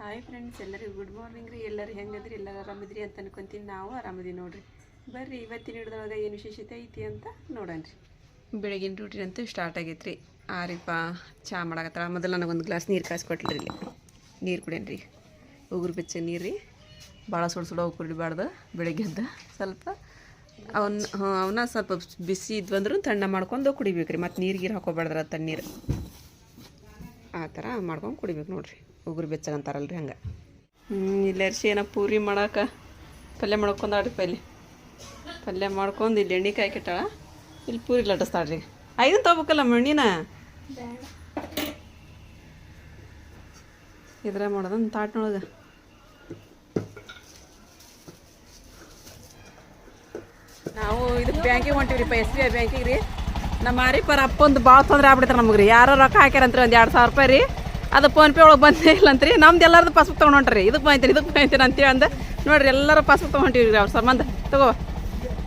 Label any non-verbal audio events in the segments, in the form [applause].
Hi friends ಎಲ್ಲರಿಗೂ good morning ರೀ. ಎಲ್ಲರೂ ಹೆಂಗದ್ರಿ? ಎಲ್ಲರೂ ಆರಾಮಿದ್ರಿ ಅಂತ ಅನ್ಕೊಂತೀನಿ. ನಾವು ಆರಾಮದಿ ನೋಡ್ರಿ. ಬರ್ರಿ, ಇವತ್ತಿನ ಹಿಡ್ದೊಳಗೆ ಏನು ವಿಶೇಷತೆ ಐತಿ ಅಂತ ನೋಡೋಣ ರೀ. ಬೆಳಗಿನ ಡ್ಯೂಟಿ ಅಂತೂ ಸ್ಟಾರ್ಟ್ ಆಗೈತೆ ರೀ ಆರಿಪ್ಪ ಚಹಾ ಮಾಡಕತ್ತಾರ ಮೊದಲು ನನಗೊಂದು ಗ್ಲಾಸ್ ನೀರು ಕಾಯಿಸ್ಕೊಟ್ರಿ ನೀರು ಕುಡಿಯನ್ರಿ. ಉಗುರು ಬೆಚ್ಚ ನೀರು ರೀ. ಭಾಳ ಸುಡು ಸುಡ ಕುಡಿಬಾರ್ದು ಬೆಳಗ್ಗೆ ಅಂತ. ಸ್ವಲ್ಪ ಅವನ್ನ ಅವನ್ನ ಸ್ವಲ್ಪ ಬಿಸಿ ಇದ್ವಂದ್ರೂ ತಣ್ಣ ಮಾಡ್ಕೊಂಡು ಕುಡಿಬೇಕು ರೀ ಮತ್ತು ನೀರು ಗೀರು ಹಾಕೋಬಾರ್ದ್ರ ತಣ್ಣೀರು. ಆ ಥರ ಮಾಡ್ಕೊಂಡು ಕುಡಿಬೇಕು ನೋಡ್ರಿ. ಉಗುರು ಬೆಚ್ಚಗಂತಾರಲ್ರಿ ಹಂಗೆ. ಇಲ್ಲಿ ಅರ್ಶಿ ಏನೋ ಪೂರಿ ಮಾಡಕ್ಕೆ ಪಲ್ಯ ಮಾಡ್ಕೊಂಡಾಡ್ರಿ ಪಲ್ಯ. ಪಲ್ಯ ಮಾಡ್ಕೊಂಡು ಇಲ್ಲಿ ಎಣ್ಣೆ ಕಾಯಿ ಕೆಟ್ಟಾಳ ಇಲ್ಲಿ ಪೂರಿ ಲಟ್ಟಿಸ್ತಾಳ್ರಿ ಐದು ತೊಗೋಬೇಕಲ್ಲ ಮಣ್ಣಿನ? ಇದ್ರ ಮಾಡೋದನ್ ತಾಟ್ನೊಳಗೆ ನಾವು ಇದು ಬ್ಯಾಂಕಿಗೆ ಹೊಂಟಿವ್ರಿಪ್ಪ ಎಸ್ ಬಿ ಐ ಬ್ಯಾಂಕಿಗೆ ರೀ ನಮ್ಮ ಮಾರಿಪರ ಅಪ್ಪಂದು ಭಾಳ ತೊಂದರೆ ಆಗ್ಬಿಡ್ತಾರೆ ನಮಗೆ ರೀ ಯಾರೋ ರೊಕ್ಕ ಹಾಕ್ಯಾರಂತ್ರಿ ಒಂದು ಎರಡು ಸಾವಿರ ರೂಪಾಯಿ ರೀ. ಅದು ಫೋನ್ಪೇ ಒಳಗೆ ಬಂದೇ ಇಲ್ಲ ಅಂತ್ರಿ ನಮ್ದು ಎಲ್ಲರದ್ದು ಪಾಸ್ಬುಕ್ ತೊಗೊಂಡು ಹೊಂಟ್ರಿ. ಇದಕ್ಕೆ ಬಂತೀನಿ ಇದಕ್ಕೆ ಬಂತೀನಿ ಅಂತೇಳಿ ಅಂದ. ನೋಡ್ರಿ, ಎಲ್ಲರೂ ಪಾಸ್ಬುಕ್ ತೊಗೊಂಡಿವ್ರಿ ರೀ ಅವ್ರ ಸಂಬಂಧ. ತಗೋ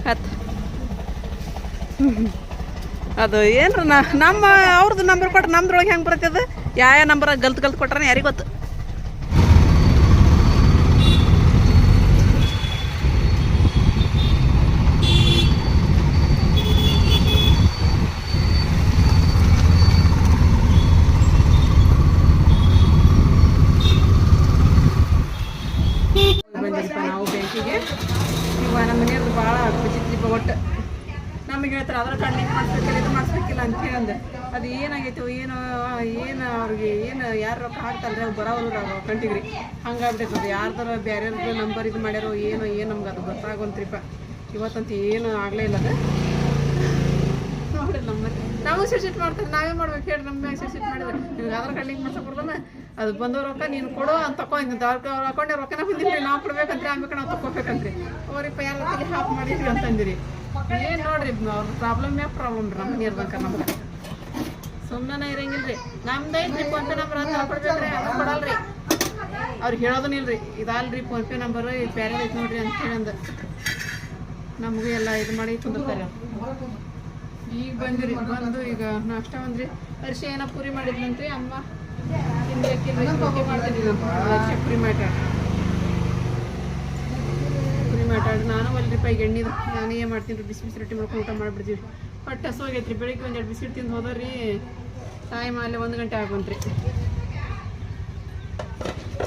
ಆಯ್ತು. ಅದು ಏನ್ರ ನಮ್ಮ ಅವ್ರದ್ದು ನಂಬರ್ ಕೊಟ್ರೆ ನಮ್ದ್ರೊಳಗೆ ಹೆಂಗೆ ಬರ್ತದೆ ಯಾವ ಯಾವ ನಂಬರ್ ಗಲ್ತ್ ಗಲ್ತ್ ಕೊಟ್ರೆ ಯಾರಿಗೆ ಗೊತ್ತು ಬಂದಿರಪ್ಪ ನಾವು ಬ್ಯಾಂಕಿಗೆ ಇವ ನಮ್ಮ ಮನೆಯವ್ರದ್ದು ಭಾಳ ವಿಚಿತ್ರಿಪ್ಪ ಒಟ್ಟು ನಮಗೆ ಹೇಳ್ತಾರೆ ಅದ್ರ ಕಾರ್ಡ್ ಲಿಂಕ್ ಮಾಡಿಸ್ಬೇಕಿಲ್ಲ, ಇದು ಮಾಡಿಸ್ಬೇಕಿಲ್ಲ ಅಂತ ಹೇಳಂದೆ ಅದು ಏನಾಗೈತೆ, ಏನು ಏನು ಅವ್ರಿಗೆ, ಏನು ಯಾರು ರೊಕ್ಕ ಹಾಕ್ತಾರೆ ಅವ್ರು ಬರೋರು ಅವ್ರು ಕಂಟಿಗೆ ರೀ. ಅದು ಯಾರ್ದಾರ ಬೇರೆಯವ್ರದ್ದು ನಂಬರ್ ಇದು ಮಾಡ್ಯಾರೋ, ಏನೋ, ಏನು ನಮ್ಗೆ ಅದು ಗೊತ್ತಾಗೊಂತ್ರಿಪ್ಪ. ಇವತ್ತಂತ ಏನು ಆಗಲೇ ಇಲ್ಲ ಅದು. ನೋಡಿರಿ ನಮ್ಮ ನಾವು ಸೆಸಿಟ್ ಮಾಡ್ತಾರೆ ನಾವೇ ಮಾಡ್ಬೇಕು ಹೇಳಿ ನಮ್ಮ ಮ್ಯಾಗ ಸೆಸಿಟ್ ಮಾಡಿದ್ರೆ. ನಿಮ್ಗೆ ಆಧಾರ್ ಕಾರ್ಡ್ ಲಿಂಕ್ ಮಾಡ್ಸಕ್ ಬರ್ದಲ್ಲ ಅದು ಬಂದೋ ರೊಕ್ಕ ನೀನು ಕೊಡು ಅಂತ ತಗೊಂಡ್ ಅವ್ರ ಅಕೌಂಟ್ ರೊಕ್ಕನ ಬಂದಿಲ್ಲ ನಾವು ಕೊಡ್ಬೇಕಂತ್ರಿ, ಆಮೇಲೆ ನಾವು ತಗೋಬೇಕಂತ್ರಿ ಅವ್ರಿಪ್ಪ, ಯಾರು ಹಾಫ್ ಮಾಡಿದ್ರಿ? ಅಂತಂದಿರಿ. ಏನು ನೋಡ್ರಿ ಅವ್ರ ಪ್ರಾಬ್ಲಮ್ ಯಾವ ಪ್ರಾಬ್ಲಮ್ ರೀ? ನಮ್ಮ ಮನೆಯವ್ರ ಬಂಕ ನಮ್ಗೆ. ಸುಮ್ಮನೆ ಇರಂಗಿಲ್ಲ ರೀ ನಮ್ದು ಐತ್ರಿ ಫೋನ್ ಪೇ ನಂಬರ್ ಅಂತ ಕೊಡ್ಬೇಕ್ರಿ ಅದು ಕೊಡಲ್ರಿ. ಅವ್ರಿಗೆ ಹೇಳೋದನ್ನ ಇಲ್ರಿ. ಇದಲ್ರಿ ಫೋನ್ ಪೇ ನಂಬರ್ ಬೇರೆ ಐತೆ ನೋಡ್ರಿ ಅಂತ ಹೇಳಂದ. ನಮಗೂ ಎಲ್ಲ ಇದು ಮಾಡಿ ಕುಂದಿರ್ತಾರೆ. ಅವ್ರು ಈಗ ಬಂದಿರಿ, ಬಂದು ಈಗ ನಾಷ್ಟ ಬಂದ್ರಿ. ಅರ್ಶಿ ಏನೋ ಪೂರಿ ಮಾಡಿದ್ಲಂತ್ರಿ ಅಮ್ಮ ತಿನ್ಬೇಕಿಲ್ಲ ಮಾಡ್ತೀನಿ. ಅರ್ಶಿ ಪೂರಿ ಮಾಡ್ಯಾಳ ಮಾಡ್ಯಾಳ ನಾನು ರೀ ಈಗ ಎಣ್ಣೆ ನಾನು ಏನು ಮಾಡ್ತೀನಿ ರೀ? ಬಿಸಿ ಬಿಸಿ ರೊಟ್ಟಿ ಮಾಡ್ಕೊಂಡು ಊಟ ಮಾಡಿಬಿಡ್ತೀವಿ ಬಟ್ ಹೊಟ್ಟೆ ಹಸುವಾಗೈತ್ರಿ. ಬೆಳಿಗ್ಗೆ ಒಂದೆರಡು ಬಿಸಿಟ್ಟು ತಿಂದು ರೀ ಟೈಮ್ ಅಲ್ಲಿ ಒಂದು ಗಂಟೆ ಆಗುವಂತ್ರಿ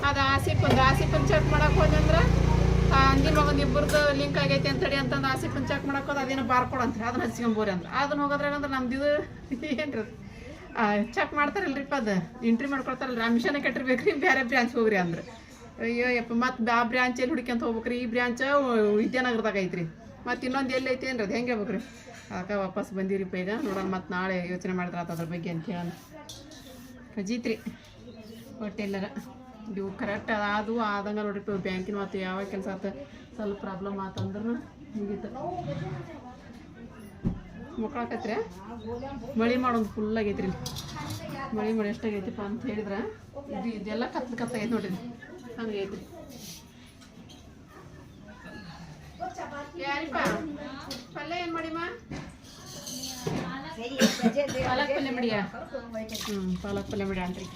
ಅದು ಆಸಿಫ್ ಆಸಿಫನ್ ಚೆಕ್ ಮಾಡಕ್ಕೆ ಹೋದಂದ್ರೆ ಅಂದಿ ಮಗನ ಇಬ್ಬರದ್ದು ಲಿಂಕ್ ಆಗೈತೆ ಅಂತೇಳಿ ಅಂತಂದು ಆಸಿಫನ್ ಚೆಕ್ ಮಾಡಕ್ಕೆ ಹೋದ. ಅದೇನೋ ಬಾರ್ಕೊಡಂತ್ರಿ ಅದನ್ನ ಹಚ್ಕೊಂಬೋರಿ ಅಂದ್ರೆ. ಅದನ್ನ ಹೋಗೋದ್ರೆ ಏನಂದ್ರೆ ನಮ್ದು ಏನ್ರಿ? ರೀ ಚೆಕ್ ಮಾಡ್ತಾರಲ್ರಿಪ್ಪ ಅದು. ಎಂಟ್ರಿ ಮಾಡ್ಕೊಳ್ತಾರಲ್ರಿ ಆ ಮಿಷನ್ ಕೆಟ್ಟಿರ್ಬೇಕ್ರಿ. ಬೇರೆ ಬ್ರಾಂಚ್ ಹೋಗ್ರಿ ಅಂದ್ರೆ. ಅಯ್ಯೋ, ಯಪ್ಪ, ಮತ್ತೆ ಆ ಬ್ರಾಂಚಲ್ಲಿ ಹುಡುಕ್ಯಂತ ಹೋಗ್ಬೇಕ್ರಿ? ಈ ಬ್ರಾಂಚ್ ವಿದ್ಯಾನಗರದಾಗ ಐತ್ರಿ. ಮತ್ತು ಇನ್ನೊಂದು ಎಲ್ಲಿ ಐತಿ ಏನ್ರಿ ಅದು? ಹೆಂಗೆ ಹೇಳ್ಬೇಕ್ರಿ? ಅದಕ್ಕೆ ವಾಪಸ್ ಬಂದಿರಿ ಈಗ. ನೋಡೋಣ ಮತ್ತು ನಾಳೆ ಯೋಚನೆ ಮಾಡಿದ್ರೆ ಆತ ಅದ್ರ ಬಗ್ಗೆ ಅಂತ ಹೇಳೋಣ. ಕಜೀತ್ರಿ ಹೊಟ್ಟೆಲ್ಲರ. ಇವು ಕರೆಕ್ಟ್ ಅದು ಆದಂಗೆ ನೋಡ್ರಿ ಬ್ಯಾಂಕಿನ ಮತ್ತು ಯಾವ ಕೆಲಸ ಆತ, ಸ್ವಲ್ಪ ಪ್ರಾಬ್ಲಮ್ ಆತಂದ್ರೆ ಮುಗೀತು. ಮಕ್ಕಳಾಕತ್ರಿ ಮಳೆ ಮಾಡೋದು ಫುಲ್ ಆಗೈತ್ರಿ. ಮಳಿ ಮಳೆ ಮಾಡಿ ಎಷ್ಟಾಗೈತಿಪ್ಪ ಅಂತ ಹೇಳಿದ್ರೆ. ಇದು ಇದೆಲ್ಲ ಕತ್ತ ಕತ್ತಾಗೈತೆ ನೋಡ್ರಿ. ಹಂಗೆ ಐತ್ರಿ ಯಾರಿಪ್ಪ? ಪಲ್ಯ ಏನು ಮಾಡಿಮ್ಮ? ಪಾಲಕ್ ಪಲ್ಯ ಮಾಡಿಯ? ಹ್ಞೂ ಪಾಲಕ್ ಪಲ್ಯ ಮಾಡಿ ಅಂತ್ರಿ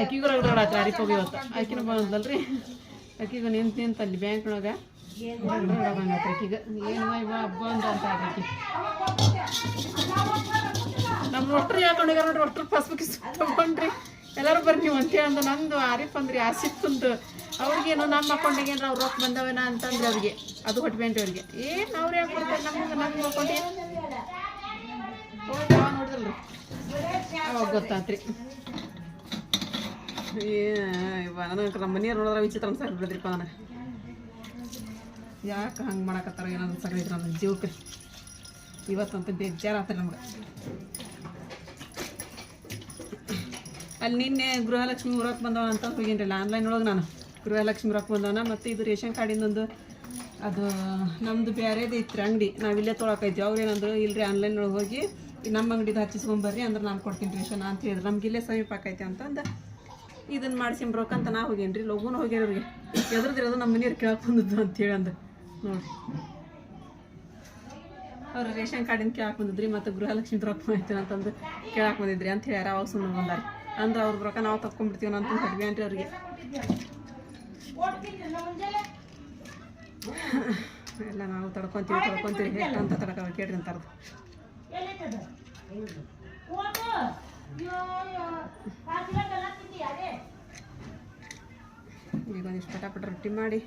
ಅಕ್ಕಿಗೂ ರಗಡಾಡ್ರಿ ಅರಿಪೋಗಿ ಇವತ್ತು. ಅಕ್ಕಿನೂ ಬಂದಲ್ರಿ ಅಕ್ಕಿಗೂ ನಿಂತು ನಿಂತು ಅಲ್ಲಿ ಬ್ಯಾಂಕ್ನೊಳಗೆ. ಅಕ್ಕಿಗ. ಏನು ಇವ ಹಬ್ಬ ಅಂತ ಅಂತ ಆಕಿ ನಮ್ಮ ಒಟ್ಟರು ಹೇಳ್ಕೊಂಡಿಗಾರ ನೋಡ್ರಿ ಒಟ್ಟರು ಪಾಸ್ಬುಕ್ ತಗೊಂಡ್ರಿ. ಎಲ್ಲರೂ ಬರ್ರಿ ನೀವು ಅಂತೇಳಿ ಅಂದ ನಂದು ಆರಿಫ್ ಅಂದ್ರಿ ಆಸಿಫ್ ಅಂದು. ಅವ್ರಿಗೇನು ನಮ್ಮ ಅಕೌಂಟಿಗೆ ಅವ್ರು ರೊಕ್ಕ ಬಂದವೇನ ಅಂತಂದ್ರೆ ಅವ್ರಿಗೆ, ಅದು ಹೊಟ್ಬೇಂಟ್ರಿ ಅವ್ರಿಗೆ. ಏನು ಅವ್ರು ಯಾಕೆ ಕೊಡ್ತಾರೆ ನಮ್ಗೆ ನಮ್ಮ ಅಕೌಂಟಿಗೆ? ಹೋಗಿ ಅವಾಗ ನೋಡಿದ್ರಲ್ರಿ ಅವಾಗ ಗೊತ್ತಾತ್ರಿ. ನಮ್ಮ ಮನೆಯವ್ರು ನೋಡಿದ್ರೆ ವಿಚಿತ್ರ ಅನ್ಸಕ್ ಬಿಡದ್ರಿಪ್ಪ ನನಗೆ. ಯಾಕೆ ಹಂಗೆ ಮಾಡಕತ್ತಾರ ಏನೋ ಅನ್ಸಕೈತ್ರಿ ನನ್ನ ಜೀವಕ್ಕೆ. ಇವತ್ತಂತೂ ಬೇಜಾರು ಆತ್ರಿ ನಮ್ಗೆ. ಅಲ್ಲಿ ನಿನ್ನೆ ಗೃಹಲಕ್ಷ್ಮಿ ಊರಕ್ಕೆ ಬಂದವ ಅಂತ ಹೋಗಿನ್ರಲ್ಲ ಆನ್ಲೈನ್ ಒಳಗೆ ನಾನು. ಗೃಹಲಕ್ಷ್ಮಿ ರೊಕ್ಕ ಬಂದವನ, ಮತ್ತು ಇದು ರೇಷನ್ ಕಾರ್ಡಿಂದೊಂದು ಅದು ನಮ್ಮದು ಬೇರೆದು ಇತ್ತು ಅಂಗಡಿ. ನಾವಿಲ್ಲೇ ತೊಳಕೈತೀವಿ ಅವ್ರು ಏನಂದ್ರು, ಇಲ್ರಿ ಆನ್ಲೈನ್ ಒಳಗೆ ಹೋಗಿ ನಮ್ಮ ಅಂಗಡಿದು ಹಚ್ಚಿಸ್ಕೊಂಬರ್ರಿ ಅಂದ್ರೆ ನಾನು ಕೊಡ್ತೀನಿ ರೇಷನ್ ಅಂತ ಹೇಳಿದ್ರು. ನಮ್ಗೆ ಇಲ್ಲೇ ಸಮೀಪ ಆಕೈತಿ ಅಂತಂದು ಇದನ್ನು ಅಂತ ನಾ ಹೋಗೇನ್ರಿ. ಲಘುನ ಹೋಗ್ಯಾರ ಅವ್ರಿಗೆ. ಎದ್ರದಿರೋದು ನಮ್ಮ ಮನೆಯವ್ರು ಕೇಳಕ್ಕೆ ಬಂದದ್ದು ಅಂತೇಳಿ ಅಂದ. ನೋಡಿರಿ. ಅವ್ರು ರೇಷನ್ ಕಾರ್ಡಿನ ಕೇಳಕ್ಕೆ ಬಂದಿದ್ರಿ, ಮತ್ತು ಗೃಹಲಕ್ಷ್ಮಿ ರೊಕ್ಕ ಮಾಡ್ತೀನಿ ಅಂತಂದು ಕೇಳಕ್ಕೆ ಬಂದಿದ್ರಿ ಅಂತ ಹೇಳ್ಯಾರ. ಅವಾಗ ಸುಮ್ಮನೆ ಬಂದಾರ ಅಂದ್ರೆ ಅವ್ರ ರೊಕ್ಕ ನಾವು ತಕ್ಕೊಂಡ್ಬಿಡ್ತೀವಿ ಅಂತ ಕಡಿಮೆ ಅಂತ ಅವ್ರಿಗೆ. ಎಲ್ಲ ನಾವು ತಡ್ಕೊಂತೀವಿ ತಡ್ಕೊಂತೀವಿ. ಎಷ್ಟು ಅಂತ ತಡ್ಕ ಕೇಳ್ರಿ ಅರ್ಧ. ಈಗ ಒಂದಿಷ್ಟು ಪಟಾಪಟ ರೊಟ್ಟಿ ಮಾಡಿ,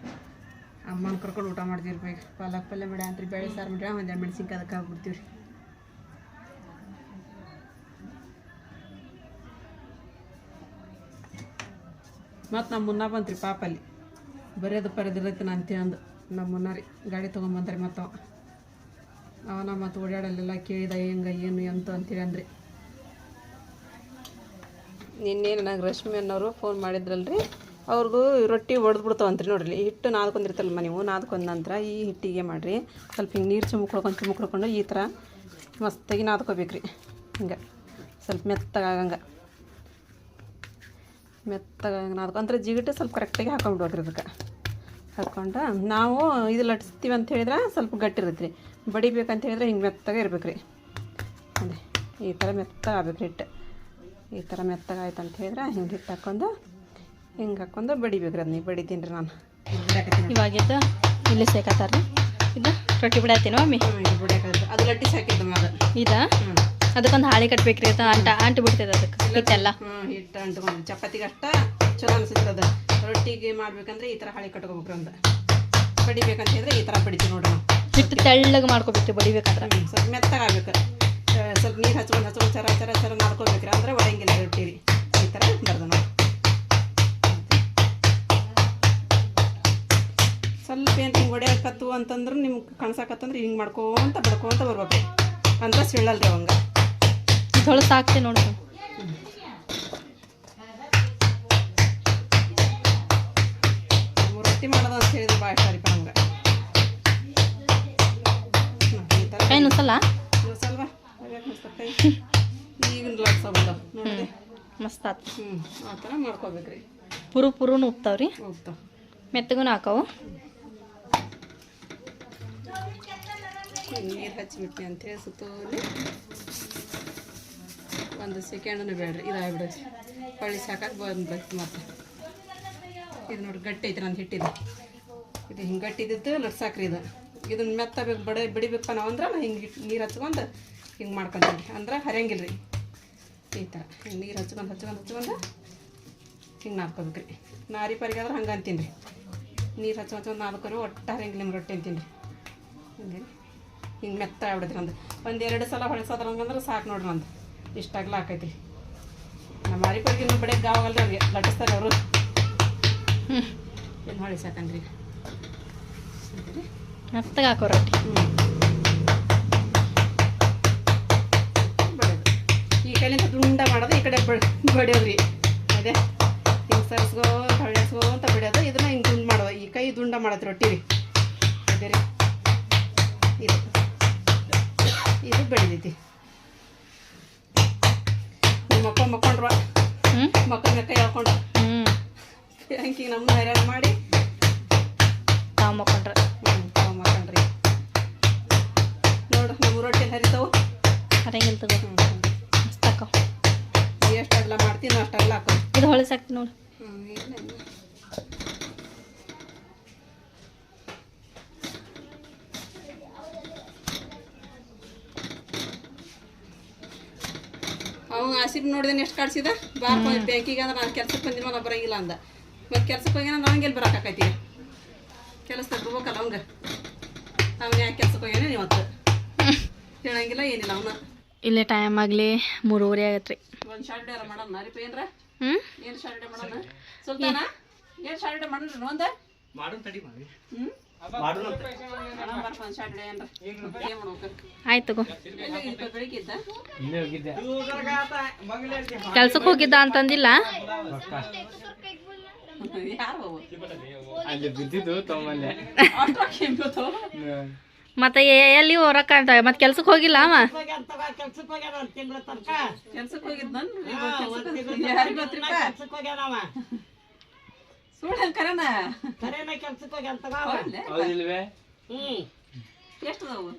ಅಮ್ಮನ ಕರ್ಕೊಂಡು ಊಟ ಮಾಡ್ತೀವಿ ರೀ ಪಾಲಕ್ ಪಲ್ಯ ಮಾಡಿ ಅಂತ್ರಿ, ಬೇಳೆ ಸಾರು ಮಾಡ್ರಿ ಒಂದೆರಡು ಮೆಣಸಿನ್ಕಾಯಿ ಅದಕ್ಕೆ ಹಾಕ್ಬಿಡ್ತೀವಿ ರೀ ಮತ್ತು ನಮ್ಮ ಮುನ್ನ ಬಂತ್ರಿ ಪಾಪ ಅಲ್ಲಿ ಬರೆಯೋದು ಪರೆದಿರೈತೆ ನಾನು ತಿಂದು ನಮ್ಮ ಮುನ್ನ ರೀ, ಗಾಡಿ ತೊಗೊಂಬಂದ್ರಿ ಮತ್ತು ಅವ. ಅವನ ಮತ್ತು ಓಡಾಡಲ್ಲೆಲ್ಲ ಕೇಳಿದ, ಹೆಂಗ, ಏನು, ಎಂತ ಅಂತೇಳಿ ಅಂದ್ರಿ. ನಿನ್ನೆ ನನಗೆ ರಶ್ಮಿ ಅನ್ನೋರು ಫೋನ್ ಮಾಡಿದ್ರಲ್ರಿ. ಅವ್ರಿಗೂ ರೊಟ್ಟಿ ಒಡೆದ್ಬಿಡ್ತಾವಂತ್ರಿ ನೋಡ್ರಿ ಹಿಟ್ಟು ನಾದ್ಕೊಂಡಿರ್ತಲ್ಲ ನೀವು ನಾದ್ಕೊಂಡ ನಂತರ ಈ ಹಿಟ್ಟಿಗೆ ಮಾಡಿರಿ. ಸ್ವಲ್ಪ ಹಿಂಗೆ ನೀರು ಚುಮ್ಕೊಳ್ಕೊಂಡು ಚುಮ್ಕೊಳ್ಕೊಂಡು ಈ ಥರ ಮಸ್ತಾಗಿ ನಾದ್ಕೋಬೇಕ್ರಿ. ಹಿಂಗೆ. ಸ್ವಲ್ಪ ಮೆತ್ತಗಾಗಂಗೆ. ಮೆತ್ತಗಾಗಿ ನಾದ್ಕೊ ಅಂದರೆ ಜಿಗಿಟು ಸ್ವಲ್ಪ ಕರೆಕ್ಟಾಗಿ ಹಾಕೊಂಡ್ಬಿಡ್ಬೇಕ್ರಿ ಅದಕ್ಕೆ ಹಾಕ್ಕೊಂಡು ನಾವು ಇದು ಲಟ್ಸ್ತೀವಿ ಅಂತ ಹೇಳಿದ್ರೆ ಸ್ವಲ್ಪ ಗಟ್ಟಿ ಇರುತ್ತೆ ರೀ ಬಡಿಬೇಕಂತ ಹೇಳಿದ್ರೆ ಹಿಂಗೆ ಮೆತ್ತಗೆ ಇರ್ಬೇಕು ರೀ ಅದೇ ಈ ಥರ ಮೆತ್ತಗೆ ಆಗ್ಬೇಕು ಹಿಟ್ಟು. ಈ ಥರ ಮೆತ್ತಗೆ ಆಯ್ತು ಅಂತ ಹೇಳಿದ್ರೆ ಹಿಂಗೆ ಹಿಟ್ಟು ಹಾಕ್ಕೊಂಡು ಹಿಂಗೆ ಹಾಕ್ಕೊಂಡು ಬಡಿಬೇಕು ರೀ ಅದನ್ನ ಬಡಿತೀನಿ ರೀ ನಾನು. ಇವಾಗಿದ್ದು ಇಲ್ಲಿ ಸೇಕತ್ತಾರ ಇದು ರೊಟ್ಟಿ ಬಿಡಾತೀನಿ ಮಮ್ಮಿ? ಅದು ಲಟ್ಟಿ ಸಾಕಿದ್ದು ಮಾಡ ಇದಾ? ಅದಕ್ಕೊಂದು ಹಾಳಿ ಕಟ್ಬೇಕ್ರಿ ಅದು ಅಂಟ ಅಂಟು ಬಿಡ್ತದೆ ಅದಕ್ಕೆ. ಹಿಟ್ಟೆಲ್ಲ. ಹ್ಞೂ ಹಿಟ್ಟು ಅಂಟ್ಕೊಂಡು ಚಪಾತಿಗೆ ಅಷ್ಟ ಚಲೋ ಅನ್ಸುತ್ತೆ ರೊಟ್ಟಿಗೆ ಮಾಡ್ಬೇಕಂದ್ರೆ ಈ ಥರ ಹಾಳಿ ಕಟ್ಕೋಬೇಕ್ರಿ ಅಂತ ಬಡಿಬೇಕಂತ ಹೇಳಿದ್ರೆ ಈ ಥರ ಬಡಿತೀವಿ ನೋಡೋಣ. ಹಿಟ್ಟು ತೆಳ್ಳಗೆ ಮಾಡ್ಕೋಬೇಕು ಬಡಿಬೇಕಂದ್ರೆ. ಸ್ವಲ್ಪ ಮೆತ್ತಗಾಗ್ಬೇಕು ಸ್ವಲ್ಪ ನೀರು ಹಚ್ಕೊಂಡು ಹಚ್ಕೊಂಡು ಚರ ಚರ ಚರ ಮಾಡ್ಕೋಬೇಕ್ರಿ. ಅಂದ್ರೆ ಒಡೆಯಂಗಿಲ್ಲ ರೊಟ್ಟಿ ರೀ ಈ ಥರ ಬರ್ದು ನಾವು ಸ್ವಲ್ಪ ಏನು ಹಿಂಗೆ ಹೊಡೆಯಕತ್ತು ಅಂತಂದ್ರೆ ನಿಮ್ಗೆ ಕಣ್ಸಾಕತ್ತಂದ್ರೆ ಹಿಂಗೆ ಮಾಡ್ಕೋತ ಬಡ್ಕೋತ ಬರ್ಬೇಕು. ಅಂತ ಸಿಳ್ಳಲ್ರಿ ಅವಂಗ. ಸಾಕ್ತೆ ನೋಡ್ರಿ ರೊಟ್ಟಿ ಮಾಡೋದು ಅಂತ ಹೇಳಿದ್ರೆ ಭಾಳ ಇಷ್ಟ ರೀ ನಮ್ಗೆ ಕೈ ನುಸಲ್ಲ ಈಗಿನ ಬಂದವು ನೋಡಿದೆ ಮಸ್ತ್ ಆತು. ಹ್ಞೂ ಆ ಥರ ಮಾಡ್ಕೋಬೇಕ್ರಿ. ಪುರು ಪುರುನು ಉಪ್ತಾವ್ರಿ? ಹೋಗ್ತಾವ ಮೆತ್ತಗೂ ಹಾಕವು? ನೀರು ಹಚ್ಚಿಬಿಟ್ನಿ ಅಂತೇಳಿ ಸುತ್ತೋಲಿ. ಒಂದು ಸೆಕೆಂಡನ್ನು ಬೇಡ್ರಿ, ಇದಾಗ್ಬಿಡು. ಹೊಳ್ಳಿ ಸಾಕಾಗಿ ಬಂದ್ಬೇಕು ಮತ್ತೆ. ಇದು ನೋಡಿ ಗಟ್ಟಿ ಐತೆ ನಂದು ಹಿಟ್ಟಿದ್ದು ಇದು ಹಿಂಗೆ ಗಟ್ಟಿದ್ದು ಲಟ್ಸಾಕ್ರಿ ಇದು. ಇದನ್ನ ಮೆತ್ತಬೇಕು ಬಡ ಬಿಡಿಬೇಕಪ್ಪ ನಾವು ಅಂದ್ರೆ ನಾನು ಹಿಂಗೆ ನೀರು ಹಚ್ಕೊಂಡು ಹಿಂಗೆ ಮಾಡ್ಕೊಂತೀನಿ ಅಂದ್ರೆ ಹರಿಯಂಗಿಲ್ಲ ರೀ ಈ ಥರ ಹಿಂಗೆ ನೀರು ಹಚ್ಕೊಂಡು ಹಚ್ಕೊಂಡು ಹಚ್ಕೊಂಡು ಹಿಂಗೆ ನಾದ್ಕೋಬೇಕ್ರಿ ನಾರಿ ಪರಿಗೆ ಆದ್ರೆ ಹಂಗೆ ಅಂತೀನಿ ರೀ ನೀರು ಹಚ್ಕೊಂಡು ಹಚ್ಕೊಂಡು ನಾದ್ಕೊಂಡು ಒಟ್ಟು ಹರಿಯಂಗಿಲ್ಲ ನಿಮ್ಮ ರೊಟ್ಟಿ ಅಂತೀನಿ ರೀ ಹಂಗೆ ಹಿಂಗೆ ಮೆತ್ತ ಆಗ್ಬಿಡ್ತೀನಿ ನಂದು. ಒಂದು ಎರಡು ಸಲ ಹೊಳಸೋದ್ರ ಹಂಗಂದ್ರೆ ಸಾಕು ನೋಡ್ರಿ ನಂದು. ಇಷ್ಟಾಗ್ಲ ಆಕೈತಿ ನಮ್ಮ ಮಾರಿ ಇನ್ನೂ ಬಡಿಯಕ್ಕೆ ಗಾವಲ್ರಿ ಅವ್ರಿಗೆ ಲಟ್ಟಿಸ್ತಾರೆ ಅವರು. ಏನು ಹೊಳಿ ಸಾಕಂದ್ರಿ? ಮೆತ್ತಗೆ ಹಾಕೋ ರೊಟ್ಟಿ. ಹ್ಞೂ ಈ ಕೈಲಿಂದ ದುಂಡ ಮಾಡೋದು ಈ ಕಡೆ ಬಡ್ ಬಡಿಯೋದ್ರಿ ಅದೇ. ಹಿಂಗೆ ಸರ್ಸ್ಗೋ ಹೊಳ್ಳಿಸ್ಕೋ ಅಂತ ಬಡಿಯೋದು ಇದನ್ನ ಹಿಂಗೆ ದುಂಡು ಮಾಡೋದು ಈ ಕೈ ದುಂಡ ಮಾಡೋದು ರೊಟ್ಟಿ ರೀ. ಅದೇ ರೀ. ಇದು. ಇದು ಬೆಳಿತೈತಿ ಮಕ್ಕ ಮಕ್ಕೊಂಡ್ರ. ಮಕ್ಕಳ ಕೈ ಹೇಳ್ಕೊಂಡ್ರ ಹಿಂಗೆ ನಮ್ಮ ಹೈರಾಣ ಮಾಡಿ. ತಾವು ಮಕ್ಕೊಂಡ್ರ. ತಾವು ಮಕ್ಕೊಂಡ್ರಿ. ನೋಡು ನಮ್ಮ ರೊಟ್ಟಿ ಹರಿತಾವು. ಹರಂಗಿಲ್ಲ ತಗೋ. ಮಸ್ತ್ ಹಾಕೋ ಎಷ್ಟು ಅಡ್ಲ ಮಾಡ್ತೀನಿ ಅಷ್ಟು ಅಡ್ಲ ಹಾಕೋ. ಇದು ಹೊಳೆ ಸಾಕ್ತಿ ನೋಡು. ಹ್ಞೂ ಇಲ್ಲ ಇಲ್ಲ ಅವ ನೋಡಿದ್ರೆ ಎಷ್ಟು ಕಾಡ್ಸಿದ ಬಾರ್ ಬ್ಯಾಂಕಿಗೆ ಅಂದ್ರೆ ನಾನು ಕೆಲ್ಸಕ್ಕೆ ಬಂದಿನ ನಾ ಬರಂಗಿಲ್ಲ ಅಂದ. ಮತ್ತೆ ಕೆಲ್ಸಕ್ಕೆ ಹೋಗ್ಯಾನ ನಂಗೆ ಎಲ್ಲಿ ಬರೋಕ್ಕಾಕೈತಿ ಕೆಲಸ ತಗೋಬೇಕಲ್ಲ ಅವಂಗ. ಅವ್ನು ಯಾಕೆ ಕೆಲ್ಸಕ್ಕೆ ಹೋಗ್ಯಾನ ಇವತ್ತು? ಹೇಳಂಗಿಲ್ಲ ಏನಿಲ್ಲ ಅವನ. ಇಲ್ಲೇ ಟೈಮ್ ಆಗಲಿ ಮೂರುವರೆ ಆಗತ್ತೆ ರೀ ಒಂದು ಶರ್ಟ್ ಡೇ ಮಾಡೋಣ ರೀ ಏನ್ರ ಹ್ಞೂ ಏನು ಶರ್ಟ್ ಡೇ ಮಾಡೋಣ ಸುಲ್ತಾನ? ಏನು ಶರ್ಟ್ ಡೇ ಮಾಡೋಣ ಒಂದ? ಹ್ಞೂ ಮಾಡೋಣ ತಡಿ ಏನ್ರ ಏನು ಮಾಡ್ಬೇಕು ಆಯ್ತು ಕೆಲ್ಸಕ್ಕೆ ಹೋಗಿದ್ದ ಅಂತಂದಿಲ್ಲ? ಮತ್ತೆ ಎಲ್ಲಿ ಹೊರಕ ಅಂತ ಮತ್ತೆ ಕೆಲ್ಸಕ್ಕೆ ಹೋಗಿಲ್ಲ ಅವ? ಕೆಲ್ಸಕ್ಕೆ ಹೋಗಿದ್ದ ಸುಳ್ಳು ಹಂಗ್ ಕರೆನ ಹೌದ್ಲೆ? ಹೌದಿಲ್ವೇ? ಎಷ್ಟು ಅದಾವು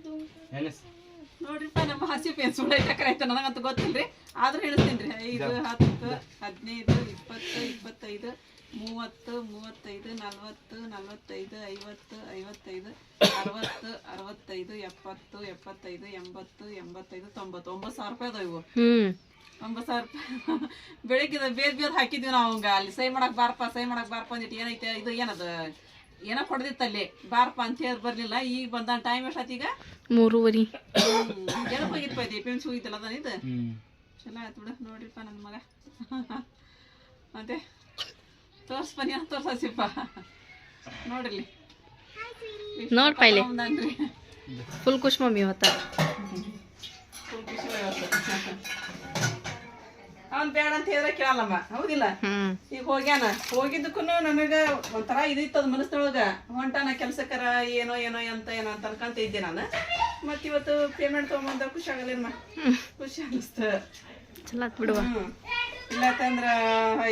ನೋಡ್ರಿಪ್ಪ ನಮ್ಮ ಹಸಿ ಪೇನ್ ಸುಳ್ಳು ಚಕ್ರ ಐತ ನನಗಂತೂ ಗೊತ್ತಿಲ್ರಿ. ಆದ್ರೂ ಹೇಳ್ತೀನಿ ರೀ ಐದು ಹತ್ತು ಹದಿನೈದು ಇಪ್ಪತ್ತು ಇಪ್ಪತ್ತೈದು ಮೂವತ್ತು ಮೂವತ್ತೈದು ನಲ್ವತ್ತು ನಲ್ವತ್ತೈದು ಐವತ್ತು ಐವತ್ತೈದು ಅರವತ್ತು ಅರವತ್ತೈದು ಎಪ್ಪತ್ತು ಎಪ್ಪತ್ತೈದು ಎಂಬತ್ತು ಎಂಬತ್ತೈದು ತೊಂಬತ್ತು ಒಂಬತ್ತು ಸಾವಿರ ರೂಪಾಯಿ ಅದಾವ ಇವು. ಹ್ಮ್. ಒಂಬತ್ತು ಸಾವಿರ ರೂಪಾಯಿ. ಬೆಳಿಗ್ಗೆ ಬೇದ್ ಬೇದ್ ಹಾಕಿದ್ವಿ ನಾವು ಅವಂಗ ಅಲ್ಲಿ ಸೈ ಮಾಡಕ್ ಬಾರಪ್ಪ ಸೈ ಮಾಡಕ್ ಬಾರಪ್ಪ ಅಂದಿಟ್ಟು ಏನೈತೆ ಇದು ಏನದು? ಏನೋ ಕೊಡ್ದಿತ್ತಲ್ಲಿ ಬಾರಪ್ಪ ಅಂತ ಹೇಳಿ ಬರ್ಲಿಲ್ಲ. ಈಗ ಬಂದ ಟೈಮ್ ಎಷ್ಟೀಗ ಮೂರುವರಿ. ಏನಪ್ಪ ಹೋಗಿಪ್ಪ ಇದು ಎ ಪಿ ಎಂ ಸಿ ಹೋಗಿತ್ತಲ್ಲ ಅದ ಇದು? ಚಲೋ ಆಯ್ತು ಬಿಡು ನೋಡ್ರಿಪ್ಪ ನನ್ನ ಮಗ. ಮತ್ತೆ ತೋರ್ಸ್ಪ ನೀ ತೋರ್ಸಿಪ್ಪ ನೋಡ್ರಿ ನೋಡ್ಪ ಇಲ್ಲಿ. ಫುಲ್ ಖುಷ್ ಮಮ್ಮಿ ಇವತ್ತ. ಅವ್ನು ಬೇಡ ಅಂತ ಹೇಳಿದ್ರೆ ಕೇಳಲ್ಲಮ್ಮ. ಹೌದಿಲ್ಲ? ಈಗ ಹೋಗ್ಯಾನ. ಹೋಗಿದ್ದಕ್ಕೂ ನನಗ ಒಂಥರ ಇದಿತ್ತದ ಮನಸ್ಸೊಳಗ ಹೊಂಟಾನ ಕೆಲ್ಸಕ್ಕರ ಏನೋ ಏನೋ ಅಂತ ಏನೋ ಅಂತ ಅನ್ಕೊಂತ ಇದ್ದೆ ನಾನು. ಮತ್ ಇವತ್ತು ಪೇಮೆಂಟ್ ತಗೊಂಬಂದ ಖುಷಿ ಆಗಲ್ಲೇನ್ಮ ಖುಷಿ ಅನ್ನಿಸ್ತ. ಚಲೋ ಬಿಡುವ. ಇಲ್ಲ ಇಲ್ಲಕಂದ್ರ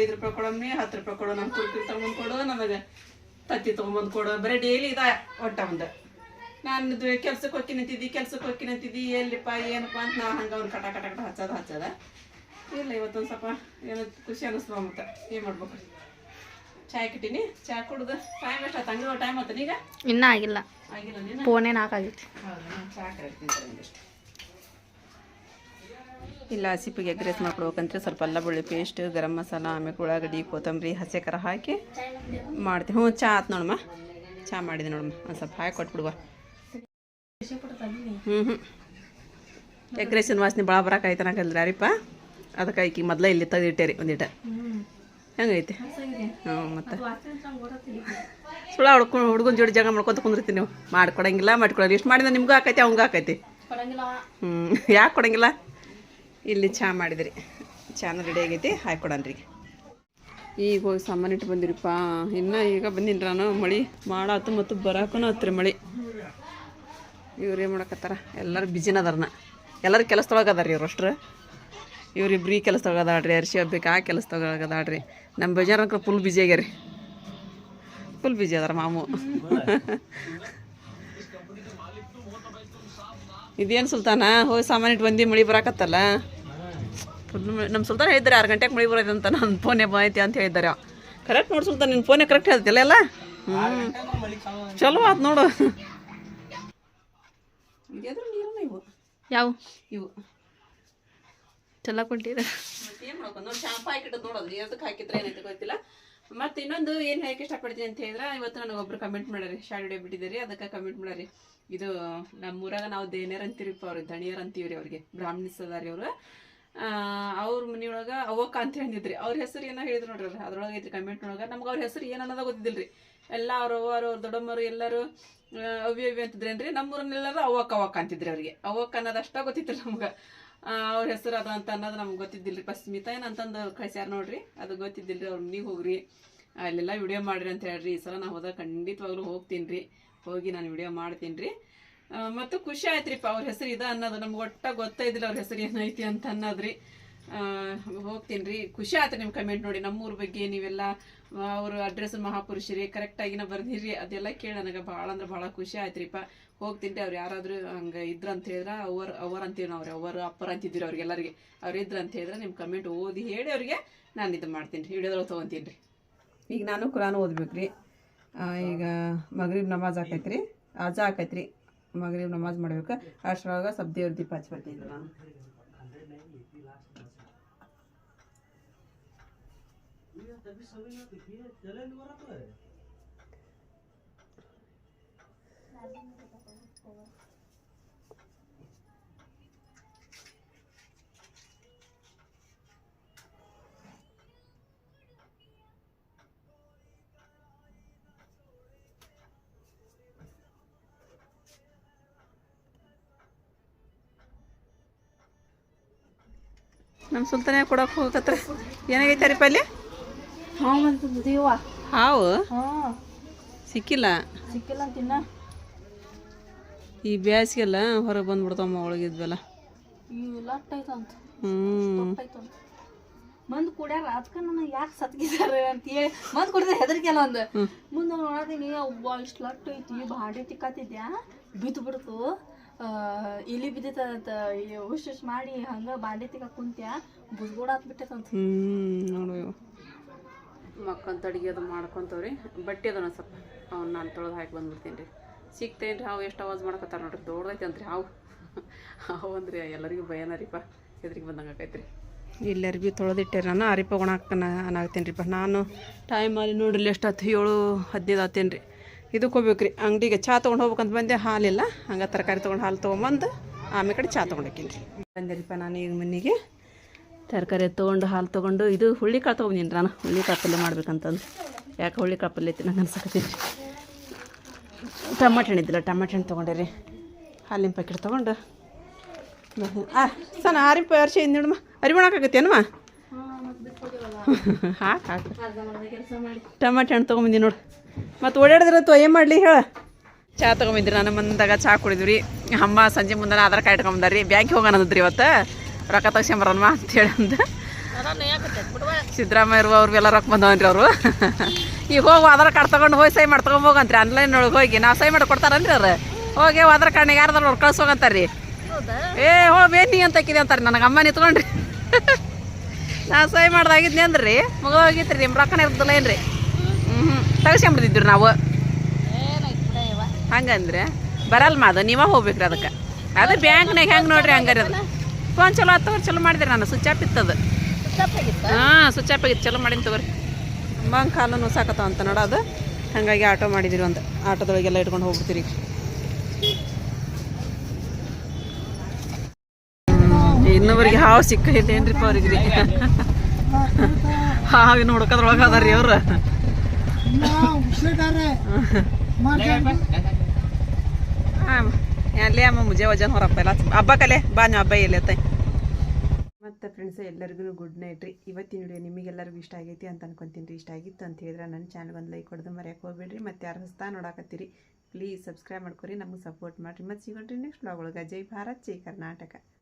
ಐದು ರೂಪಾಯಿ ಕೊಡಮ್ಮಿ ಹತ್ತು ರೂಪಾಯಿ ಕೊಡು ನಮ್ ಕುರ್ತಿ ತಗೊಂಡ್ ಕೊಡು ನನಗೆ ತತ್ತಿ ತಗೊಂಬಂದ್ ಕೊಡು. ಬರೀ ಡೈಲಿ ಇದ ಒಟ್ಟ ಒಂದ್. ನಾನು ಕೆಲ್ಸಕ್ಕೆ ಹೋಗಿ ನಿಂತಿದ್ದಿ ಕೆಲ್ಸಕ್ಕೆ ಹೋಗಿ ನಿಂತಿದ್ದಿ ಎಲ್ಲಿಪ್ಪ ಏನಪ್ಪ ಅಂತ ನಾ ಹಂಗ ಒಂದ್ ಕಟ ಕಟ ಕಟ ಹಚ್ಚದ ಹಚ್ಚದ. ಇಲ್ಲ ಇವತ್ತೊಂದು ಸ್ವಲ್ಪ ಏನೋ ಖುಷಿ ಅನ್ನಿಸ್ತು ಮತ್ತೆ ಏನು ಮಾಡ್ಬೇಕು? ಚಾಯ್ ಕಿಟ್ಟಿನಿ. ಚಾ ಕುಡ್ದು ಟೈಮ್ ಎಷ್ಟು ಆಯ್ತು. ಹಂಗೆ ಟೈಮ್ ಆಯ್ತು ಈಗ ಇನ್ನ ಆಗಿಲ್ಲ. ಆಗಿಲ್ಲ ನೀನು? ಫೋನೇ ನಾಲ್ಕಾಗೈತಿ ಹೌದಾ? ಚಾ ಕರೆಕ್ಟ್ ಒಂದಿಷ್ಟು ಇಲ್ಲ ಹಸಿಪಿಗೆ ಎಗ್ ರೈಸ್ ಮಾಡ್ಕೊಡ್ಬೇಕಂದ್ರೆ ಸ್ವಲ್ಪ ಅಲ್ಲ ಬೆಳ್ಳಿ ಪೇಸ್ಟ್ ಗರಂ ಮಸಾಲ ಆಮೇಲೆ ಉಳ್ಳಾಗಡ್ಡಿ ಕೊತ್ತಂಬರಿ ಹಸಿ ಖಾರ ಹಾಕಿ ಮಾಡ್ತೀವಿ ಹ್ಞೂ ಚಾ ಆತು ನೋಡಮ್ಮ. ಚಾ ಮಾಡಿದೆ ನೋಡಮ್ಮ. ಒಂದು ಸ್ವಲ್ಪ ಹಾಕಿ ಕೊಟ್ಬಿಡುವ. ಹ್ಞೂ ಹ್ಞೂ ಎಗ್ ರೈಸಿನ ವಾಸನೆ ಭಾಳ ಬರಕಾಯ್ತು ಅನ್ನಕಲ್ರಿ ಅರಿಪ್ಪ ಅದಕ್ಕೆ ಆಕಿ ಮೊದಲೇ ಇಲ್ಲಿ ತೆಗೆದಿಟ್ಟೇರಿ ಒಂದಿಟ ಹೆಂಗೈತಿ? ಹ್ಞೂ ಮತ್ತೆ? ಸುಳ್ಳ ಹುಡ್ಕೊಂಡು ಹುಡುಗನ ಜೋಡಿ ಜಾಗ ಮಾಡ್ಕೊತ ಕುಂದಿರ್ತೀನಿ ನೀವು. ಮಾಡ್ಕೊಡಂಗಿಲ್ಲ ಮಾಡ್ಕೊಡಂಗಿಲ್ಲ ಇಷ್ಟು ಮಾಡಿದ ನಿಮ್ಗೂ ಆಕೈತಿ ಅವಂಗೂ ಆಕೈತಿ? ಹ್ಞೂ ಯಾಕೆ ಕೊಡಂಗಿಲ್ಲ? ಇಲ್ಲಿ ಚಹಾ ಮಾಡಿದ್ರಿ. ಚಾನ ರೆಡಿ ಆಗೈತಿ ಹಾಕೊಡನ್ರಿ ಈಗ ಹೋಗಿ ಸಾಮಾನು ಇಟ್ಟು ಬಂದಿರಿಪ್ಪ. ಇನ್ನು ಈಗ ಬಂದಿನಿ ನಾನು ಮಳೆ. ಮಾಡಾತು ಮತ್ತು ಬರಾಕೂ ಹತ್ರಿ ಮಳೆ. ಇವ್ರು ಏನು ಮಾಡಕತ್ತಾರ? ಎಲ್ಲರೂ ಬಿಜಿನ ಅದಾರನ. ಎಲ್ಲರೂ ಕೆಲಸದೊಳಗೆ ಅದಾರ ರೀ ಇವ್ರು ಅಷ್ಟ್ರು. ಇವ್ರಿಬ್ರು ಈ ಕೆಲಸ ಅದಾಳ್ರಿ ಅರ್ಶಿ ಹಬ್ಬಕ್ಕೆ ಆ ಕೆಲಸ ಅದಾಳ್ರಿ ನಮ್ಮ ಬೇಜಾರಂಕ್ರ ಫುಲ್ ಬಿಜಿ ಆಗ್ಯಾರಿ. ಫುಲ್ ಬಿಜಿ ಅದಾರ ಮಾಮು. ಇದೇನು ಸುಲ್ತಾನ? ಹೋಗಿ ಸಾಮಾನು ಇಟ್ಟು ಬಂದು ಮಳಿ ಬರಾಕತ್ತಲ್ಲ? ಫುಲ್ ನಮ್ಮ ಸುಲ್ತಾನ ಹೇಳಿದ್ದಾರೆ ಆರು ಗಂಟೆಗೆ ಮಳಿ ಬರೋದು ಅಂತ ನನ್ನ ಫೋನೇ ಬಾಯ್ತಿ ಅಂತ ಹೇಳಿದ್ದಾರೆ. ಕರೆಕ್ಟ್ ನೋಡಿ ಸುಲ್ತಾನ ನಿನ್ನ ಫೋನೇ ಕರೆಕ್ಟ್ ಹೇಳ್ತಿಲ್ಲ ಎಲ್ಲ? ಹ್ಞೂ ಚಲೋ ಆತು ನೋಡು. ಯಾವ? ಇವು. ಚಲೋ ಕುಂಟಿದ ಏನು ಮಾಡ್ಕೊಂಡು ನೋಡಿ, ಶಾಂಪು ಹಾಕಿಟ್ಟದ್ದು ನೋಡೋದು ಎದಕ್ಕೆ ಹಾಕಿದ್ರೆ ಏನೈತೆ ಗೊತ್ತಿಲ್ಲ. ಮತ್ತೆ ಇನ್ನೊಂದು ಏನು ಹೇಳಕ್ಕೆ ಇಷ್ಟಪಡ್ತೀನಿ ಅಂತ ಹೇಳಿದ್ರೆ, ಇವತ್ತು ನನಗೆ ಒಬ್ರು ಕಮೆಂಟ್ ಮಾಡ್ಯಾರಿ ಶಾರ್ಟ್ ಬಿಟ್ಟಿದ್ದೀರಿ ಅದಕ್ಕೆ ಕಮೆಂಟ್ ಮಾಡ್ಯಾರಿ ಇದು ನಮ್ಮೂರಾಗ ನಾವು ದೇನೇರ್ ಅಂತೀರಿಪ್ಪ ಅವ್ರಿಗೆ ದಣಿಯರ್ ಅಂತೀವ್ರಿ ಅವ್ರಿಗೆ, ಬ್ರಾಹ್ಮಣಿಸ್ ಅದಾರಿ ಅವರು. ಅವ್ರ ಮನೆಯೊಳಗೆ ಅವಕ್ಕ ಅಂತ ಹೇಳಿದ್ರಿ. ಅವ್ರ ಹೆಸರು ಏನೋ ಹೇಳಿದ್ರು ನೋಡ್ರಿ ಅವ್ರು. ಅದ್ರೊಳಗೆ ಐತ್ರಿ ಕಮೆಂಟ್ ಒಳಗೆ ನಮ್ಗೆ ಅವ್ರ ಹೆಸರು ಏನು ಅನ್ನೋದ ಗೊತ್ತಿದ್ದಿಲ್ರಿ ಎಲ್ಲ ಅವ್ರ ಅವ್ವರು, ಅವ್ರ ದೊಡ್ಡಮ್ಮರು ಎಲ್ಲರೂ ಅವಿ ಅಂತಿದ್ರೇನ್ರಿ? ನಮ್ಮೂರನ್ನೆಲ್ಲರೂ ಅವಕ್ಕ ಅವಕ್ಕ ಅಂತಿದ್ರಿ ಅವ್ರಿಗೆ. ಅವಕ್ಕ ಅನ್ನೋದು ಅಷ್ಟ ಗೊತ್ತಿತ್ತು ನಮ್ಗೆ. ಅವ್ರ ಹೆಸರು ಅದು ಅಂತ ಅನ್ನೋದು ನಮ್ಗೆ ಗೊತ್ತಿದ್ದಿಲ್ರಿ. ಫಸ್ಟ್ ಸ್ಮಿತಾ ಏನು ಅಂತಂದು ಕಳ್ಸ್ಯಾರ ನೋಡ್ರಿ. ಅದು ಗೊತ್ತಿದ್ದಿಲ್ರಿ ಅವ್ರ ಮನೆಗೆ ಹೋಗ್ರಿ. ಅಲ್ಲೆಲ್ಲ ವಿಡಿಯೋ ಮಾಡಿರಿ ಅಂತ ಹೇಳ್ರಿ. ಈ ಸಲ ನಾ ಹೋದಾಗ ಖಂಡಿತವಾಗ್ಲೂ ಹೋಗ್ತೀನಿ ರೀ ಹೋಗಿ ನಾನು ವಿಡಿಯೋ ಮಾಡ್ತೀನಿ ರೀ ಮತ್ತು ಖುಷಿ ಆಯ್ತ್ರಿಪ್ಪ ಅವ್ರ ಹೆಸರು ಇದೆ ಅನ್ನೋದು. ನಮ್ಗೆ ಒಟ್ಟ ಗೊತ್ತೈದಿಲ್ಲ ಅವ್ರ ಹೆಸರು ಏನೈತಿ ಅಂತ ಅನ್ನೋದ್ರಿ. ಹೋಗ್ತೀನಿ ರೀ ಖುಷಿ ಆಯ್ತು ನಿಮ್ಮ ಕಮೆಂಟ್ ನೋಡಿ. ನಮ್ಮೂರ ಬಗ್ಗೆ ನೀವೆಲ್ಲ ಅವರು ಅಡ್ರೆಸ್ ಮಹಾಪುರುಷರಿ ಕರೆಕ್ಟಾಗಿನ ಬರ್ದಿರಿ ಅದೆಲ್ಲ ಕೇಳಿ ನನಗೆ ಭಾಳ ಅಂದ್ರೆ ಭಾಳ ಖುಷಿ ಆಯ್ತ್ರಿಪ್ಪ. ಹೋಗ್ತೀನಿ ರೀ, ಅವ್ರು ಯಾರಾದರೂ ಹಂಗೆ ಇದ್ರ ಅಂತ ಹೇಳಿದ್ರೆ ಅವರ್ ಅವರ್ ಅಂತೀವಿ ನಾವು ಅವ್ರು ಅವರು ಅಪ್ಪರ ಅಂತಿದ್ದೀರಿ ಅವ್ರಿಗೆಲ್ಲರಿಗೆ ಅವ್ರು ಇದ್ರ ಅಂತ ಹೇಳಿದ್ರೆ ನಿಮ್ಮ ಕಮೆಂಟ್ ಓದಿ ಹೇಳಿ ಅವ್ರಿಗೆ ನಾನು ಇದು ಮಾಡ್ತೀನಿ ರೀ. ವಿಡಿಯೋದೊಳಗೆ ತೊಗೊತೀನಿ ರೀ. ಈಗ ನಾನು ಕುರಾನ್ ಓದ್ಬೇಕು ರೀ. ಈಗ ಮಗ್ರಿಬ್ ನಮಾಜ್ ಆಕೈತೆ ರೀ ಅಜಾ ಆಕೈತೆ ರೀ ಮಗ್ರಿಬ್ ನಮಾಜ್ ಮಾಡ್ಬೇಕು. ಅಷ್ಟ್ರೊಳಗೆ ಸಬ್ದೇವ್ರ ದೇವ್ರ ದೀಪ ಹಚ್ಬರ್ತೀನಿ ನಾನು. iya tapi sawin nanti dia jalan dua apa ya Thank. ನಮ್ಮ ಸುಲ್ತಾನೆ ಕೊಡಕ್ಕೆ ಹೋಗತ್ರ ಏನಾಗೈತೆ ಪಲ್ಯ? ಹಾವು ಅಂತಂದೀವ ಹಾವು? ಸಿಕ್ಕಿಲ್ಲ? ಸಿಕ್ಕಿಲ್ಲ ತಿನ್ನ ಈ ಬ್ಯಾಸಿಗೆಲ್ಲ ಹೊರಗೆ ಬಂದ್ಬಿಡ್ತಾವಮ್ಮ ಒಳಗಿದ್ವಲ್ಲ ಹ್ಞೂ ಮಂದ್ ಕುಡ್ಯಾರ ಅದಕ್ಕೆ ನನಗೆ ಯಾಕೆ ಸತ್ಗಿದ್ದಾರೆ ಅಂತ ಹೇಳಿ ಮಂದ್ ಕುಡಿದ್ರೆ ಹೆದರಿಕೆ ಅಲ್ಲ ಒಂದು. ಮುಂದೆ ನೋಡೀನಿ ಒಬ್ಬ ಇಷ್ಟು ಲಟ್ ಐತಿ ಬಾಡಿ ತಿಕ್ಕಾತಿದ್ಯಾ? ಬಿದ್ದು ಬಿಡ್ತು ಇಲಿ ಬಿದ್ದಿತ್ತಂತ ಉಶ್ ಹುಷ್ ಮಾಡಿ ಹಂಗ ಬಾಂಡೆ ತಿಕ್ಕ ಕುಂತ್ಯ ಬುಸ್ಗೋಡ ಹತ್ಬಿಟ್ಟೈತಂತ ಹ್ಞೂ ನೋಡು. ಮಕ್ಕಂತ ಅಡುಗೆ ಅದು ಮಾಡ್ಕೊಂತವ್ರಿ. ಬಟ್ಟೆ ಅದನ್ನ ಸ್ವಲ್ಪ ಅವ್ನು ನಾನು ತೊಳೆದು ಹಾಕಿ ಬಂದ್ಬಿಡ್ತೀನಿ ರೀ ಸಿಗ್ತೇನೆ ರೀ ಹಾವು ಎಷ್ಟು ಅವಾಜ್ ಮಾಡ್ಕೊತಾರ ನೋಡ್ರಿ. ದೊಡ್ಡದೈತೆ ಅಂತ್ರಿ ಹಾವು. ಹಾವು ಅಂದ್ರಿ ಎಲ್ಲರಿಗೂ ಭಯನ ರೀಪ ಎದ್ರಿಗೆ ಬಂದಂಗೆ ರೀ ಇಲ್ಲಿ ಅರ್ಬಿ ತೊಳೆದಿಟ್ಟೆ ನಾನು. ಅರಿಪ ಒಣಾಕನ ಅನ್ನಾಗ್ತೀನಿ ರೀಪ ನಾನು ಟೈಮಲ್ಲಿ ನೋಡ್ರಿ ಹತ್ತು ಏಳು ಹದಿನೈದು ಆತೇನು ರೀ ಇದಕ್ಕೆ ಹೋಗ್ಬೇಕು ರೀ ಅಂಗಡಿಗೆ ಚಹಾ ತೊಗೊಂಡು ಹೋಗ್ಬೇಕಂತ ಬಂದೆ. ಹಾಲಿಲ್ಲ. ಹಂಗೆ ತರಕಾರಿ ತೊಗೊಂಡು ಹಾಲು ತೊಗೊಂಬಂದು ಆಮೇಲೆ ಕಡೆ ಚಹಾ ತೊಗೊಂಡೋಕೀನಿ ರೀ ಬಂದೆ ನಾನು ಈಗ ಮನೆಗೆ. ತರಕಾರಿ ತೊಗೊಂಡು ಹಾಲು ತೊಗೊಂಡು ಇದು ಹುಳ್ಳಿಕಾಳು ತೊಗೊಂಡಿನಿ ನಾನು. ಹುಳ್ಳಿಕಾಳು ಪಲ್ಯ ಮಾಡ್ಬೇಕಂತಂದು. ಯಾಕೆ ಹುಳ್ಳಿಕಾಳು ಪಲ್ಯ ಐತಿ ನಂಗೆ ಅನ್ಸಕತ್ತೀನಿ ಟಮಾಟೆ ಹಣ್ಣಿದ್ದಿಲ್ಲ ಟಮಾಟೆ ಹಣ್ಣು ತೊಗೊಂಡೆ ರೀ. ಹಾಲಿನ ಪ್ಯಾಕೆಟ್ ತೊಗೊಂಡು. ಆ ಸಣ್ಣ ಆರಿ ವರ್ಷ ಇಂದ ನೋಡಮ್ಮ. ಅರಿವಣಕ್ಕಾಗತ್ತೇನಮ್ಮ ಹಾಕಿ [laughs] ಹಾಕಿ. ಟಮಾಟೆ ಹಣ್ಣು ತೊಗೊಂಬಂದಿ ನೋಡು. ಮತ್ತು ಓಡಾಡಿದ್ರತ್ತು ಏನು ಮಾಡಲಿ ಹೇಳ? ಚಹಾ ತೊಗೊಂಬಿದ್ರಿ, ನಾನು ಮುಂದಾಗ ಚಹಾ ಕುಡಿದ್ವಿ. ಅಮ್ಮ ಸಂಜೆ ಮುಂದೆ ಆಧಾರ್ ಕಾರ್ಡ್ ಇಟ್ಕೊಂಬಂದಾರಿ ಬ್ಯಾಂಕಿಗೆ ಹೋಗೋಣ ಅಂದ್ರಿ ಇವತ್ತು. ರೊಕ್ಕ ತಗ್ಸ್ಕೊಂಬರನ್ಮ ಅಂತೇಳಿ ಅಂದ. ಸಿದ್ದರಾಮಯ್ಯ ಅವ್ರು ಎಲ್ಲ ರೊಕ್ಕ ಬಂದವನ್ರಿ ಅವರು. ಈಗ ಹೋಗಿ, ಆಧಾರ್ ಕಾರ್ಡ್ ತೊಗೊಂಡು ಹೋಗಿ ಸೈ ಮಾಡಿ ತೊಗೊಂಬೋಗಂತ್ರಿ. ಆನ್ಲೈನ್ ಒಳಗೆ ಹೋಗಿ. ನಾವು ಸೈ ಮಾಡಿ ಕೊಡ್ತಾರನ್ರಿ ಅವ್ರು? ಹೋಗಿ ಆಧಾರ್ ಕಾರ್ಡ್ನಾಗ ಯಾರ್ದಾರು ಅವ್ರು ಕಳ್ಸೋಗಂತಾರ್ರಿ ಏ ಹೋ ಬೇಟಿ ಅಂತ ಹಾಕಿದೆ ಅಂತಾರೆ ನನಗೆ ಅಮ್ಮ ನಿತ್ಕೊಂಡ್ರಿ ನಾ ಸೈ ಮಾಡ್ದಾಗಿದ್ನಿ ಅಂದ್ರಿ. ಮಗ ರೀ ನಿಮ್ಮ ರೊಕ್ಕನ ಇರ್ದಲ್ಲ ಏನ್ರಿ? ಹ್ಞೂ ಹ್ಞೂ ತಗ್ಸ್ಕೊಂಬಿಡ್ತಿದ್ವಿ ನಾವು ಹಂಗಂದ್ರೆ ಬರಲ್ ಮಾದ ನೀವ ಹೋಗ್ಬೇಕ್ರಿ ಅದಕ್ಕೆ. ಅದು ಬ್ಯಾಂಕ್ನಾಗ ಹೆಂಗೆ ನೋಡ್ರಿ ಹಂಗಾರ ಅದು. ಫೋನ್ ಚಲೋ ಹತ್ತವ್ರು ಚಲೋ ಮಾಡಿದ್ರಿ ನಾನು ಸ್ವಿಚ್ ಆಫ್ ಇತ್ತದು ಹಾಂ ಸ್ವಿಚ್ ಆಫ್ ಆಗಿತ್ತು ಚಲೋ ಮಾಡೀನಿ ತಗೋರಿ. ಬಂಗ್ ಕಾಲು ಸಾಕತ ಅಂತ ನೋಡೋದು ಹಾಗಾಗಿ ಆಟೋ ಮಾಡಿದಿರಿ ಒಂದು ಆಟೋದೊಳಗೆಲ್ಲ ಇಟ್ಕೊಂಡು ಹೋಗ್ಬಿಡ್ತೀರಿ. ಇನ್ನೊಬ್ಬರಿಗೆ ಹಾವು ಸಿಕ್ಕೈತೆ ಏನ್ರಿಪ್ಪ ಅವ್ರಿಗೆ ರೀ ಹಾವಿನ ಹುಡುಕದ್ರೊಳಗೆ ಅದಾರ ರೀ ಅವ್ರು. ಅಲ್ಲೇ ಅಮ್ಮ ಮುಜೆ ವಜನ್ ಹೊರಪ್ಪ ಎಲ್ಲ ಹಬ್ಬ ಕಲೆ ಬಾ ನೀವು ಹಬ್ಬ ಮತ್ತು ಫ್ರೆಂಡ್ಸ್ ಎಲ್ಲರಿಗೂ ಗುಡ್ ನೈಟ್ ರೀ. ಇವತ್ತಿನ ವಿಡಿಯೋ ನಿಮಗೆಲ್ಲರಿಗೂ ಇಷ್ಟ ಆಗೈತಿ ಅಂತ ಅನ್ಕೊಂತೀನಿ ರೀ. ಇಷ್ಟ ಆಗಿತ್ತು ಅಂತ ಹೇಳಿದ್ರೆ ನನ್ನ ಚಾನಲ್ ಒಂದು ಲೈಕ್ ಹೊಡೆದು ಮರ್ಯಾಕೆ ಹೋಗ್ಬೇಡ್ರಿ. ಮತ್ತೆ ಯಾರು ಹೊಸ್ತಾ ನೋಡಾಕತ್ತೀರಿ ಪ್ಲೀಸ್ ಸಬ್ಸ್ಕ್ರೈಬ್ ಮಾಡ್ಕೊರಿ. ನಮಗೆ ಸಪೋರ್ಟ್ ಮಾಡಿರಿ. ಮತ್ತು ಸಿಗೋಣ್ರಿ ನೆಕ್ಸ್ಟ್ ಬ್ಲಾಗ್ ಒಳಗೆ. ಜೈ ಭಾರತ್ ಜೈ ಕರ್ನಾಟಕ.